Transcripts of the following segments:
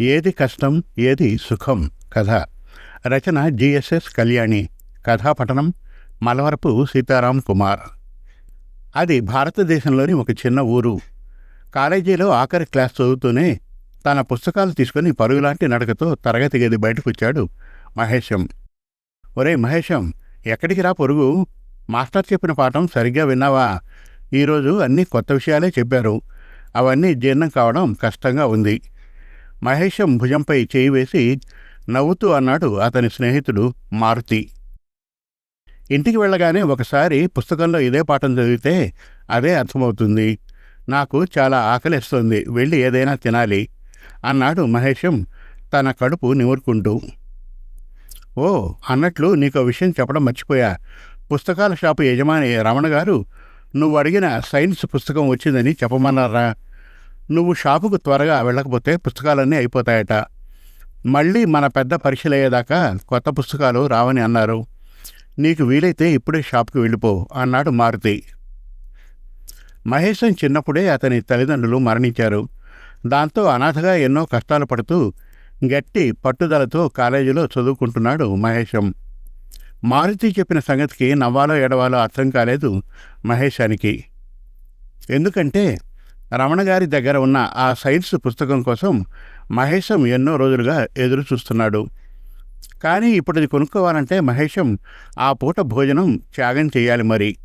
ఏది కష్టం ఏది సుఖం? కథ. రచన జిఎస్ఎస్ కళ్యాణి. కథాపఠనం మలవరపు సీతారాం కుమార్. అది భారతదేశంలోని ఒక చిన్న ఊరు. కాలేజీలో ఆఖరి క్లాస్ చదువుతూనే తన పుస్తకాలు తీసుకుని పరుగులాంటి నడకతో తరగతి గది బయటకొచ్చాడు మహేశం. ఒరే మహేశం ఎక్కడికి రా పొరుగు? మాస్టర్ చెప్పిన పాఠం సరిగ్గా విన్నావా? ఈరోజు అన్ని కొత్త విషయాలే చెప్పారు. అవన్నీ జీర్ణం కావడం కష్టంగా ఉంది. మహేశం భుజంపై చేయి వేసి నవ్వుతూ అన్నాడు అతని స్నేహితుడు మారుతి. ఇంటికి వెళ్ళగానే ఒకసారి పుస్తకంలో ఇదే పాఠం చదివితే అదే అర్థమవుతుంది. నాకు చాలా ఆకలిస్తుంది వెళ్ళి ఏదైనా తినాలి అన్నాడు మహేశం తన కడుపు నిమురుకుంటూ. ఓ అన్నట్లు నీకు విషయం చెప్పడం మర్చిపోయా. పుస్తకాల షాపు యజమాని రమణ గారు నువ్వు అడిగిన సైన్స్ పుస్తకం వచ్చిందని చెప్పమన్నారా? నువ్వు షాపుకు త్వరగా వెళ్ళకపోతే పుస్తకాలన్నీ అయిపోతాయట. మళ్ళీ మన పెద్ద పరీక్షలు అయ్యేదాకా కొత్త పుస్తకాలు రావని అన్నారు. నీకు వీలైతే ఇప్పుడే షాప్కి వెళ్ళిపో అన్నాడు మారుతి. మహేశం చిన్నప్పుడే అతని తల్లిదండ్రులు మరణించారు. దాంతో అనాథగా ఎన్నో కష్టాలు పడుతూ గట్టి పట్టుదలతో కాలేజీలో చదువుకుంటున్నాడు మహేశం. మారుతి చెప్పిన సంగతికి నవ్వాలో ఎడవాలో అర్థం కాలేదు మహేశానికి. ఎందుకంటే రమణ గారి దగ్గర ఉన్న ఆ సైన్స్ పుస్తకం కోసం మహేశం ఎన్నో రోజులుగా ఎదురు చూస్తున్నాడు. కానీ ఇప్పుడు కొనుక్కోవాలంటే మహేశం ఆ పూట భోజనం త్యాగం చేయాలి మరి.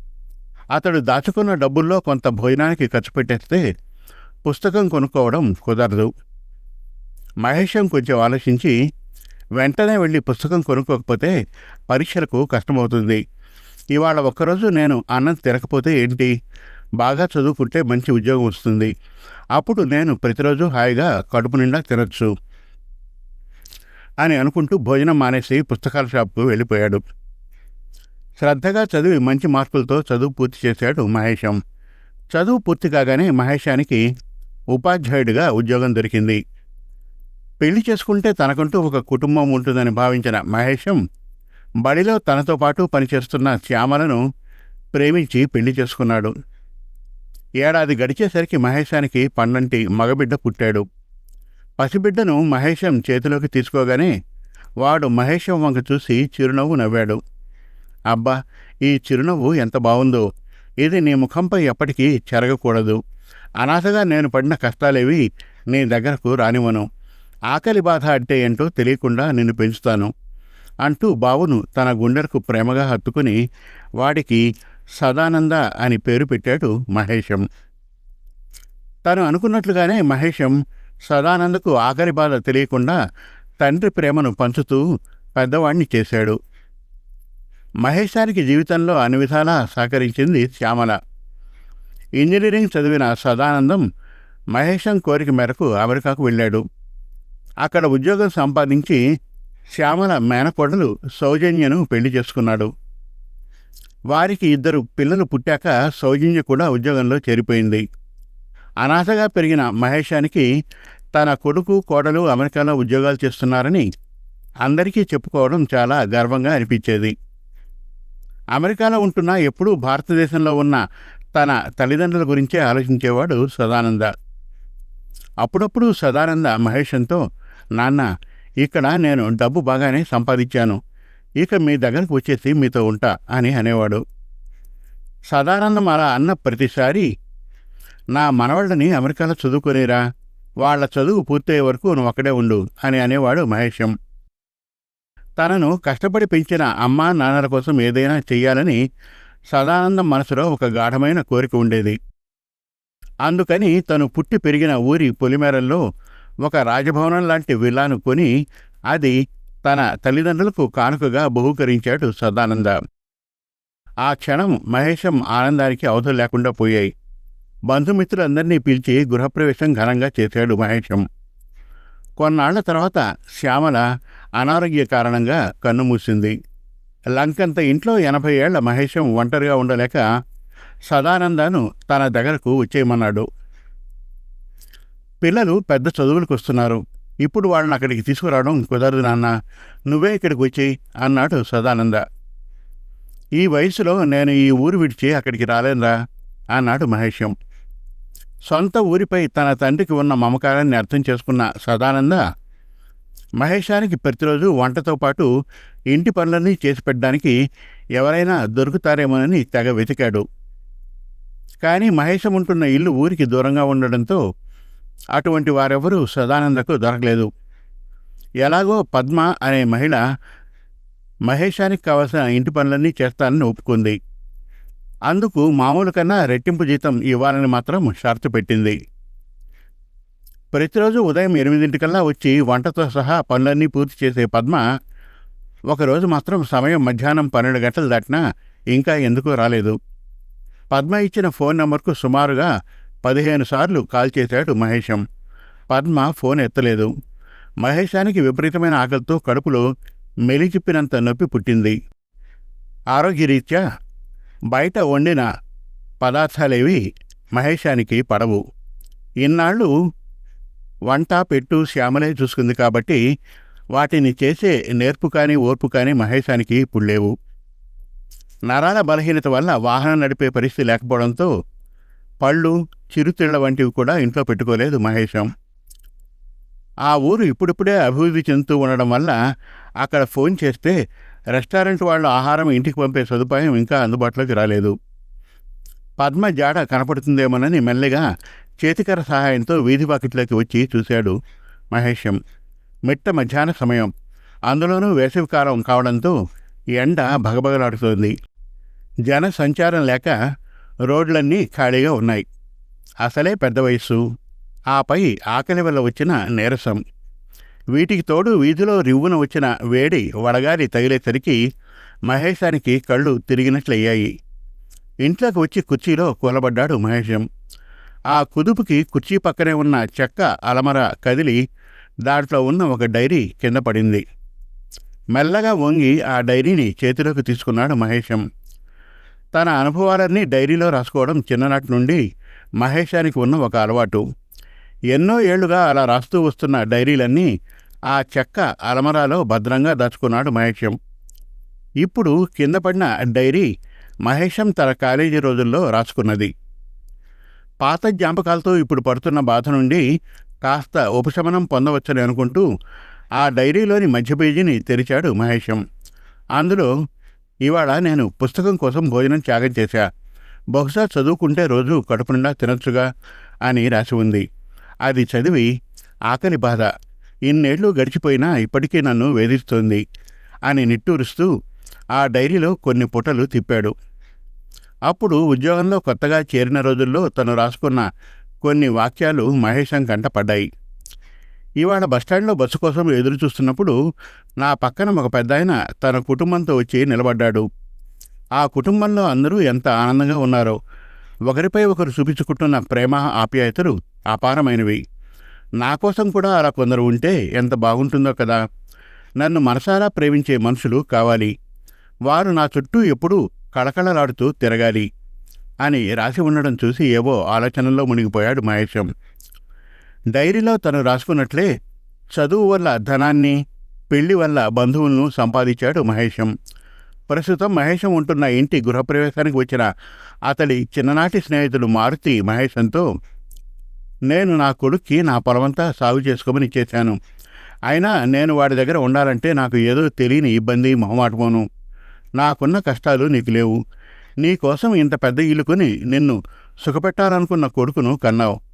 అతడు దాచుకున్న డబ్బుల్లో కొంత భోజనానికి ఖర్చు పెట్టేస్తే పుస్తకం కొనుక్కోవడం కుదరదు. మహేశం కొంచెం ఆలోచించి వెంటనే వెళ్ళి పుస్తకం కొనుక్కోకపోతే పరీక్షలకు కష్టమవుతుంది. ఇవాళ ఒక్కరోజు నేను అన్నం తినకపోతే ఏంటి? బాగా చదువుకుంటే మంచి ఉద్యోగం వస్తుంది. అప్పుడు నేను ప్రతిరోజు హాయిగా కడుపు నిండా తినచ్చు అని అనుకుంటూ భోజనం మానేసి పుస్తకాల షాప్కు వెళ్ళిపోయాడు. శ్రద్ధగా చదివి మంచి మార్కులతో చదువు పూర్తి చేశాడు మహేశం. చదువు పూర్తి కాగానే మహేశానికి ఉపాధ్యాయుడిగా ఉద్యోగం దొరికింది. పెళ్ళి చేసుకుంటే తనకంటూ ఒక కుటుంబం ఉంటుందని భావించిన మహేశం బడిలో తనతో పాటు పనిచేస్తున్న శ్యామలను ప్రేమించి పెళ్ళి చేసుకున్నాడు. ఏడాది గడిచేసరికి మహేశానికి పండంటి మగబిడ్డ పుట్టాడు. పసిబిడ్డను మహేశం చేతిలోకి తీసుకోగానే వాడు మహేశం వంక చూసి చిరునవ్వు నవ్వాడు. అబ్బా ఈ చిరునవ్వు ఎంత బాగుందో ఇది నీ ముఖంపై ఎప్పటికీ చెరగకూడదు. అనాథగా నేను పడిన కష్టాలేవి నీ దగ్గరకు రానివ్వను. ఆకలి బాధ అంటే ఏంటో తెలియకుండా నిన్ను పెంచుతాను. అంటూ బావును తన గుండెలకు ప్రేమగా హత్తుకుని వాడికి సదానంద అని పేరు పెట్టాడు మహేశం. తను అనుకున్నట్లుగానే మహేశం సదానందకు ఆఖరి బాధ తెలియకుండా తండ్రి ప్రేమను పంచుతూ పెద్దవాణ్ణి చేశాడు. మహేశానికి జీవితంలో అన్ని విధాలా సహకరించింది శ్యామల. ఇంజనీరింగ్ చదివిన సదానందం మహేశం కోరిక మేరకు అమెరికాకు వెళ్ళాడు. అక్కడ ఉద్యోగం సంపాదించి శ్యామల మేనకోడలు సౌజన్యను పెళ్ళి చేసుకున్నాడు. వారికి ఇద్దరు పిల్లలు పుట్టాక సౌజన్య కూడా ఉద్యోగంలో చేరిపోయింది. అనాథగా పెరిగిన మహేశానికి తన కొడుకు కోడలు అమెరికాలో ఉద్యోగాలు చేస్తున్నారని అందరికీ చెప్పుకోవడం చాలా గర్వంగా అనిపించేది. అమెరికాలో ఉంటున్నా ఎప్పుడూ భారతదేశంలో ఉన్న తన తల్లిదండ్రుల గురించే ఆలోచించేవాడు సదానంద. అప్పుడప్పుడు సదానంద మహేషంతో నాన్న ఇక్కడ నేను డబ్బు బాగానే సంపాదించాను. ఇక మీ దగ్గరకు వచ్చేసి మీతో ఉంటా అని అనేవాడు. సదానందం అలా అన్న ప్రతిసారి నా మనవాళ్ళని అమెరికాలో చదువుకునేరా వాళ్ళ చదువు పూర్తయ్యే వరకు నువ్వు అక్కడే ఉండు అని అనేవాడు మహేశం. తనను కష్టపడి పెంచిన అమ్మా నాన్నల కోసం ఏదైనా చెయ్యాలని సదానందం మనసులో ఒక గాఢమైన కోరిక ఉండేది. అందుకని తను పుట్టి పెరిగిన ఊరి పొలిమేరల్లో ఒక రాజభవనం లాంటి విల్లాను కొని అది తన తల్లిదండ్రులకు కానుకగా బహూకరించాడు సదానంద. ఆ క్షణం మహేశం ఆనందానికి అవధులు లేకుండా పోయాయి. బంధుమిత్రులందరినీ పిలిచి గృహప్రవేశం ఘనంగా చేశాడు మహేశం. కొన్నాళ్ళ తర్వాత శ్యామల అనారోగ్య కారణంగా కన్నుమూసింది లంకంత ఇంట్లో ఎనభై ఏళ్ళ మహేశం ఒంటరిగా ఉండలేక సదానందను తన దగ్గరకు వచ్చేయమన్నాడు. పిల్లలు పెద్ద చదువులకు వస్తున్నారు. ఇప్పుడు వాళ్ళని అక్కడికి తీసుకురావడం కుదరదు నాన్న. నువ్వే ఇక్కడికి వచ్చేయి అన్నాడు సదానంద. ఈ వయసులో నేను ఈ ఊరు విడిచి అక్కడికి రాలేనురా అన్నాడు మహేశం. సొంత ఊరిపై తన తండ్రికి ఉన్న మమకారాన్ని అర్థం చేసుకున్న సదానంద మహేశానికి ప్రతిరోజు వంటతో పాటు ఇంటి పనులన్నీ చేసి పెట్టడానికి ఎవరైనా దొరుకుతారేమోనని తెగ వెతికాడు. కానీ మహేశం ఉంటున్న ఇల్లు ఊరికి దూరంగా ఉండడంతో అటువంటి వారెవరూ సదానందకు దొరకలేదు. ఎలాగో పద్మ అనే మహిళ మహేశానికి కావలసిన ఇంటి పనులన్నీ చేస్తానని ఒప్పుకుంది. అందుకు మామూలు కన్నా రెట్టింపు జీతం ఇవ్వాలని మాత్రం షరతు పెట్టింది. ప్రతిరోజు ఉదయం ఎనిమిదింటికల్లా వచ్చి వంటతో సహా పనులన్నీ పూర్తి చేసే పద్మ ఒకరోజు మాత్రం సమయం మధ్యాహ్నం పన్నెండు గంటలు దాటినా ఇంకా ఎందుకు రాలేదు. పద్మ ఇచ్చిన ఫోన్ నెంబర్కు సుమారుగా పదిహేను సార్లు కాల్ చేశాడు మహేశం. పద్మ ఫోన్ ఎత్తలేదు. మహేశానికి విపరీతమైన ఆకలితో కడుపులో మెలిచిప్పినంత నొప్పి పుట్టింది. ఆరోగ్యరీత్యా బయట వండిన పదార్థాలేవి మహేశానికి పడవు. ఇన్నాళ్ళు వంట పెట్టు శ్యామలే చూసుకుంది కాబట్టి వాటిని చేసే నేర్పు కానీ ఓర్పు కానీ మహేశానికి ఇప్పుడు లేవు నరాల బలహీనత వల్ల వాహనం నడిపే పరిస్థితి లేకపోవడంతో పళ్ళు చిరుతిళ్ళ వంటివి కూడా ఇంట్లో పెట్టుకోలేదు మహేశం. ఆ ఊరు ఇప్పుడిప్పుడే అభివృద్ధి చెందుతూ ఉండడం వల్ల అక్కడ ఫోన్ చేస్తే రెస్టారెంట్ వాళ్ళు ఆహారం ఇంటికి పంపే సదుపాయం ఇంకా అందుబాటులోకి రాలేదు. పద్మ జాడ కనపడుతుందేమోనని మెల్లగా చేతికర సహాయంతో వీధి వాకిట్లోకి వచ్చి చూశాడు మహేశం. మిట్ట మధ్యాహ్న సమయం. అందులోనూ వేసవికాలం కావడంతో ఎండ భగభగలాడుతోంది. జన సంచారం లేక రోడ్లన్నీ ఖాళీగా ఉన్నాయి. అసలే పెద్ద వయస్సు. ఆపై ఆకలి వల్ల వచ్చిన నీరసం. వీటికి తోడు వీధిలో రివ్వున వచ్చిన వేడి వడగాలి తగిలేసరికి మహేశానికి కళ్ళు తిరిగినట్లయ్యాయి. ఇంట్లోకి వచ్చి కుర్చీలో కూలబడ్డాడు మహేశం. ఆ కుదుపుకి కుర్చీ పక్కనే ఉన్న చెక్క అలమర కదిలి దాంట్లో ఉన్న ఒక డైరీ కింద పడింది. మెల్లగా వంగి ఆ డైరీని చేతిలోకి తీసుకున్నాడు మహేశం. తన అనుభవాలన్నీ డైరీలో రాసుకోవడం చిన్ననాటి నుండి మహేశానికి ఉన్న ఒక అలవాటు. ఎన్నో ఏళ్ళుగా అలా రాస్తూ వస్తున్న డైరీలన్నీ ఆ చెక్క అలమరాలో భద్రంగా దాచుకున్నాడు మహేశం. ఇప్పుడు కింద పడిన డైరీ మహేశం తన కాలేజీ రోజుల్లో రాసుకున్నది. పాత జ్ఞాపకాలతో ఇప్పుడు పడుతున్న బాధ నుండి కాస్త ఉపశమనం పొందవచ్చని అనుకుంటూ ఆ డైరీలోని మధ్య పేజీని తెరిచాడు మహేశం. అందులో ఇవాళ నేను పుస్తకం కోసం భోజనం త్యాగం చేశా. బహుశా చదువుకుంటే రోజు కడుపు నిండా తినొచ్చుగా అని రాసి ఉంది. అది చదివి ఆకలి బాధ. ఇన్నేళ్ళు గడిచిపోయినా ఇప్పటికీ నన్ను వేధిస్తోంది అని నిట్టూరుస్తూ ఆ డైరీలో కొన్ని పుటలు తిప్పాడు. అప్పుడు ఉద్యోగంలో కొత్తగా చేరిన రోజుల్లో తను రాసుకున్న కొన్ని వాక్యాలు మహేశం కంట పడ్డాయి. ఇవాళ బస్టాండ్లో బస్సు కోసం ఎదురు చూస్తున్నప్పుడు నా పక్కన ఒక పెద్దాయన తన కుటుంబంతో వచ్చి నిలబడ్డాడు. ఆ కుటుంబంలో అందరూ ఎంత ఆనందంగా ఉన్నారో. ఒకరిపై ఒకరు చూపించుకుంటున్న ప్రేమ ఆప్యాయతలు అపారమైనవి. నా కోసం కూడా అలా కొందరు ఉంటే ఎంత బాగుంటుందో కదా. నన్ను మనసారా ప్రేమించే మనుషులు కావాలి. వారు నా చుట్టూ ఎప్పుడూ కళకళలాడుతూ తిరగాలి. అని రాసి ఉండడం చూసి ఏవో ఆలోచనల్లో మునిగిపోయాడు మహేశం. డైరీలో తను రాసుకున్నట్లే చదువు వల్ల ధనాన్ని పెళ్ళి వల్ల బంధువులను సంపాదించాడు మహేశం. ప్రస్తుతం మహేశం ఉంటున్న ఇంటి గృహప్రవేశానికి వచ్చిన అతడి చిన్ననాటి స్నేహితుడు మారుతి మహేశంతో నేను నా కొడుక్కి నా పొలమంతా సాగు చేసుకోమని చేశాను. అయినా నేను వాడి దగ్గర ఉండాలంటే నాకు ఏదో తెలియని ఇబ్బంది మొహమాటమోను. నాకున్న కష్టాలు నీకు లేవు. నీకోసం ఇంత పెద్ద ఇల్లు కొని నిన్ను సుఖపెట్టాలనుకున్న కొడుకును కన్నావు.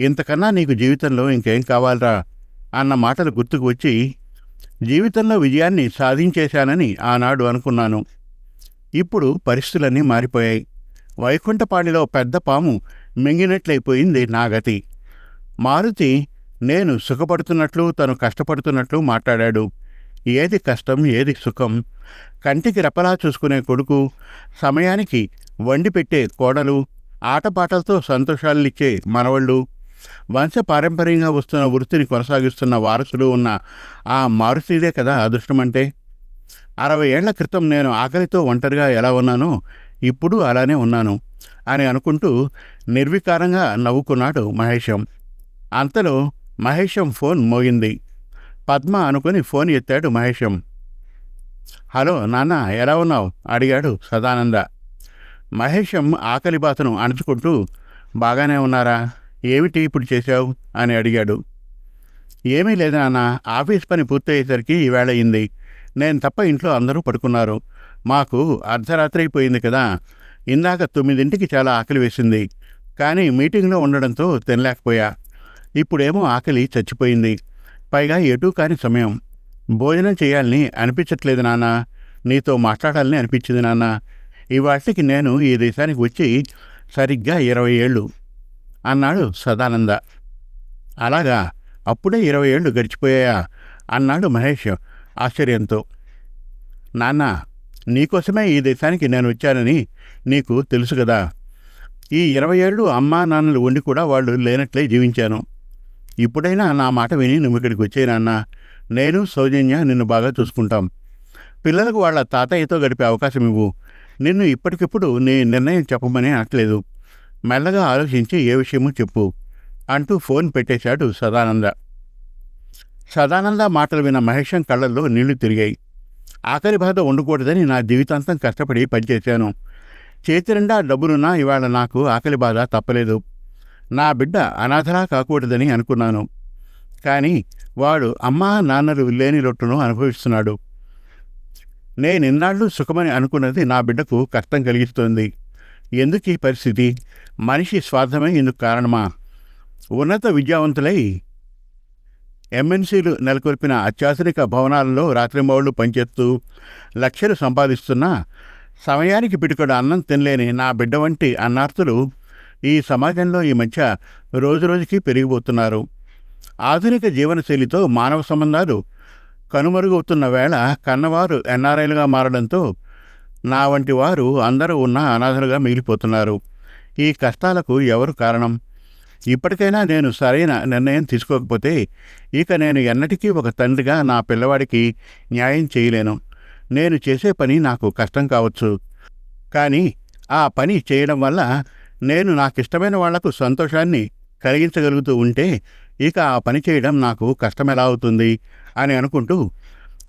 ఇంతకన్నా నీకు జీవితంలో ఇంకేం కావాలరా? అన్న మాటలు గుర్తుకు వచ్చి జీవితంలో విజయాన్ని సాధించేశానని ఆనాడు అనుకున్నాను. ఇప్పుడు పరిస్థితులన్నీ మారిపోయాయి. వైకుంఠపాడిలో పెద్ద పాము మింగినట్లయిపోయింది నా గతి. మారుతి నేను సుఖపడుతున్నట్లు తను కష్టపడుతున్నట్లు మాట్లాడాడు. ఏది కష్టం ఏది సుఖం? కంటికి రెపలా చూసుకునే కొడుకు సమయానికి వండి పెట్టే కోడలు ఆటపాటలతో సంతోషాలనిచ్చే మనవళ్ళు వంశ పారంపర్యంగా వస్తున్న వృత్తిని కొనసాగిస్తున్న వారసులు ఉన్న ఆ మారుతిదే కదా అదృష్టమంటే? అరవై ఏళ్ళ క్రితం నేను ఆకలితో ఒంటరిగా ఎలా ఉన్నానో ఇప్పుడు అలానే ఉన్నాను అని అనుకుంటూ నిర్వికారంగా నవ్వుకున్నాడు మహేశం. అంతలో మహేశం ఫోన్ మోగింది. పద్మ అనుకుని ఫోన్ ఎత్తాడు మహేశం. హలో నాన్న ఎలా ఉన్నావు? అడిగాడు సదానంద. మహేశం ఆకలి బాతను అణుచుకుంటూ బాగానే ఉన్నారా? ఏమిటి ఇప్పుడు చేశావు? అని అడిగాడు. ఏమీ లేదు నాన్న ఆఫీస్ పని పూర్తయ్యేసరికి ఈవేళ అయింది. నేను తప్ప ఇంట్లో అందరూ పడుకున్నారు. మాకు అర్ధరాత్రి అయిపోయింది కదా. ఇందాక తొమ్మిదింటికి చాలా ఆకలి వేసింది. కానీ మీటింగ్లో ఉండడంతో తినలేకపోయా. ఇప్పుడేమో ఆకలి చచ్చిపోయింది. పైగా ఎటూ కాని సమయం. భోజనం చేయాలని అనిపించట్లేదు నాన్న. నీతో మాట్లాడాలని అనిపించింది నాన్న. ఇవాటికి నేను ఈ దేశానికి వచ్చి సరిగ్గా ఇరవై ఏళ్ళు. అన్నాడు సదానంద. అలాగా అప్పుడే ఇరవై ఏళ్ళు గడిచిపోయాయా? అన్నాడు మహేష్ ఆశ్చర్యంతో. నాన్న నీకోసమే ఈ దేశానికి నేను వచ్చానని నీకు తెలుసు కదా. ఈ ఇరవై ఏళ్ళు అమ్మా నాన్నలు ఉండి కూడా వాళ్ళు లేనట్లే జీవించాను. ఇప్పుడైనా నా మాట విని నువ్వు ఇక్కడికి వచ్చే నాన్న. నేను సౌజన్య నిన్ను బాగా చూసుకుంటాం. పిల్లలకు వాళ్ళ తాతయ్యతో గడిపే అవకాశం ఇవ్వు. నిన్ను ఇప్పటికిప్పుడు నీ నిర్ణయం చెప్పమని అనట్లేదు. మెల్లగా ఆలోచించి ఏ విషయమో చెప్పు అంటూ ఫోన్ పెట్టేశాడు సదానంద. సదానంద మాటలు విన్న మహేశం కళ్ళల్లో నీళ్ళు తిరిగాయి. ఆఖరి బాధ ఉండకూడదని నా జీవితాంతం కష్టపడి పనిచేశాను. చేతి నిండా డబ్బులున్నా ఇవాళ నాకు ఆకలి బాధ తప్పలేదు. నా బిడ్డ అనాథలా కాకూడదని అనుకున్నాను. కానీ వాడు అమ్మా నాన్నలు లేని లొట్టును అనుభవిస్తున్నాడు. నేను ఇన్నాళ్ళు సుఖమని అనుకున్నది నా బిడ్డకు కష్టం కలిగిస్తోంది. ఎందుకు ఈ పరిస్థితి? మనిషి స్వార్థమే ఇందుకు కారణమా? ఉన్నత విద్యావంతులై ఎంఎన్సీలు నెలకొల్పిన అత్యాధునిక భవనాలలో రాత్రింబౌళ్ళు పనిచేస్తూ లక్షలు సంపాదిస్తున్న సమయానికి పిటికడు అన్నం తినలేని నా బిడ్డ వంటి అన్నార్థులు ఈ సమాజంలో ఈ మధ్య రోజురోజుకి పెరిగిపోతున్నారు. ఆధునిక జీవనశైలితో మానవ సంబంధాలు కనుమరుగవుతున్న వేళ కన్నవారు ఎన్ఆర్ఐలుగా మారడంతో నా వంటి వారు అందరూ ఉన్న అనాథలుగా మిగిలిపోతున్నారు. ఈ కష్టాలకు ఎవరు కారణం? ఇప్పటికైనా నేను సరైన నిర్ణయం తీసుకోకపోతే ఇక నేను ఎన్నటికీ ఒక తండ్రిగా నా పిల్లవాడికి న్యాయం చేయలేను. నేను చేసే పని నాకు కష్టం కావచ్చు. కానీ ఆ పని చేయడం వల్ల నేను నాకిష్టమైన వాళ్ళకు సంతోషాన్ని కలిగించగలుగుతూ ఉంటే ఇక ఆ పని చేయడం నాకు కష్టమెలా అవుతుంది అని అనుకుంటూ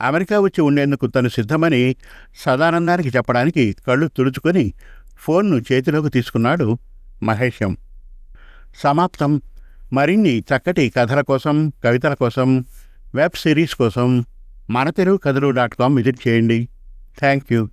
అమెరికా వచ్చి ఉండేందుకు తను సిద్ధమని సదానందానికి చెప్పడానికి కళ్ళు తుడుచుకొని ఫోన్ను చేతిలోకి తీసుకున్నాడు మహేశం. సమాప్తం. మరిన్ని చక్కటి కథల కోసం కవితల కోసం వెబ్ సిరీస్ కోసం మన Telugu Kathalu dot com visit చేయండి. Thank you